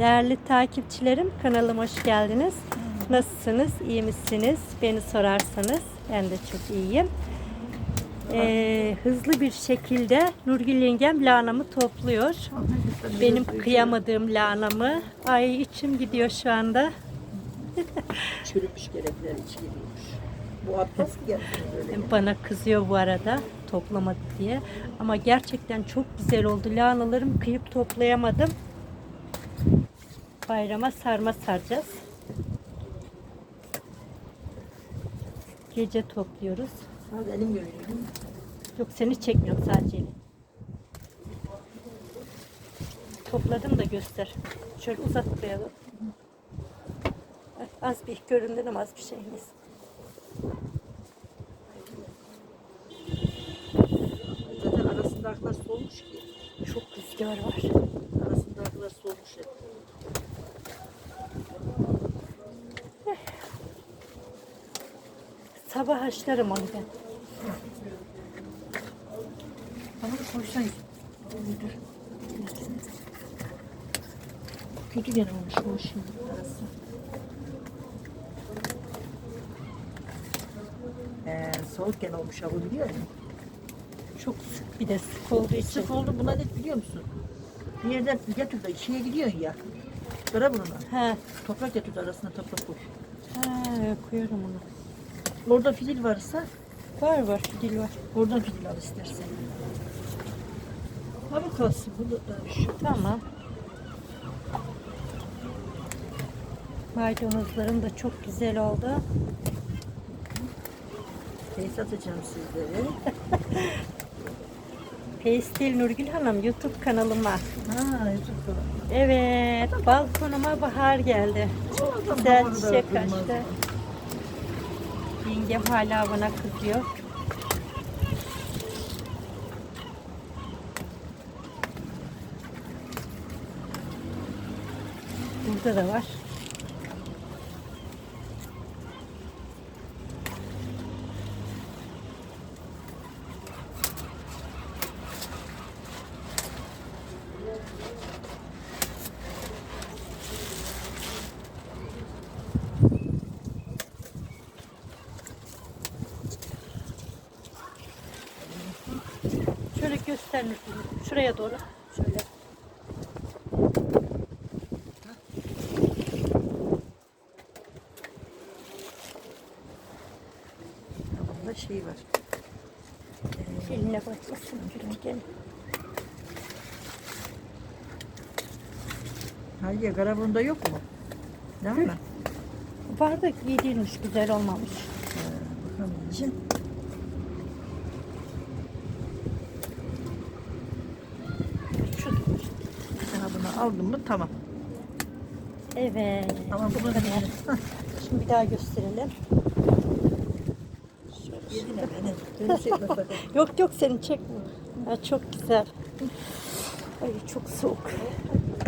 Değerli takipçilerim kanalıma hoş geldiniz. Nasılsınız? İyi misiniz? Beni sorarsanız ben de çok iyiyim. Ee, hızlı bir şekilde Nurgül yengem lahanamı topluyor. Benim kıyamadığım lahanamı. Ay içim gidiyor şu anda. Çürümüş gerekler içi. Bu geldi böyle. Bana kızıyor bu arada toplamadı diye. Ama gerçekten çok güzel oldu. Lahanalarımı kıyıp toplayamadım. Bayrama sarma saracağız. Gece topluyoruz. Görünüyor değil mi? Yok seni çekmiyorum sadece. Topladım da göster. Şöyle uzatmayalım. Az bir göründü ama az bir şeyimiz. Zaten arasındakiler solmuş ki. Çok rüzgar var. Arasındakiler solmuş hep. Sabah haşlarım onu ben. Bana koysan. Kötü gene olmuş bu şimdi arası. Ee, soğuk gene olmuş abi biliyor musun? Çok sık bir de sık olduğu için. Sık oldu buna ne biliyor musun? Bir yerden getir de şeye gidiyorsun ya. Kara bununla. He. Toprak getir de arasına toprak koy. He, koyuyorum onu. Orada fidil varsa Var var, dil var. oradan fidil al istersen. Ha bu kalsın. Bu da da şu. Tamam. Maydanozlarım da çok güzel oldu. Teyze atacağım sizlere. Pestil Nurgül Hanım YouTube kanalıma. Ha, YouTube Evet, balkonuma bahar geldi. Güzel çiçek açtı. Yengem hala bana kızıyor. Burada da var. Şöyle göster Nurgül. Şuraya doğru. Şöyle. Bunda şey var. Eline bakmasın. Gülüm Hayır, Karaburun'da yok mu? Değil mi? Var da giydirilmiş, güzel olmamış. Ha, bakalım yiyeceğim. Şu. Aldım mı tamam. Evet. Ama bunu da Şimdi bir daha gösterelim. Yedine beni. Yok yok seni çekme. Ha, çok güzel. Ay çok soğuk.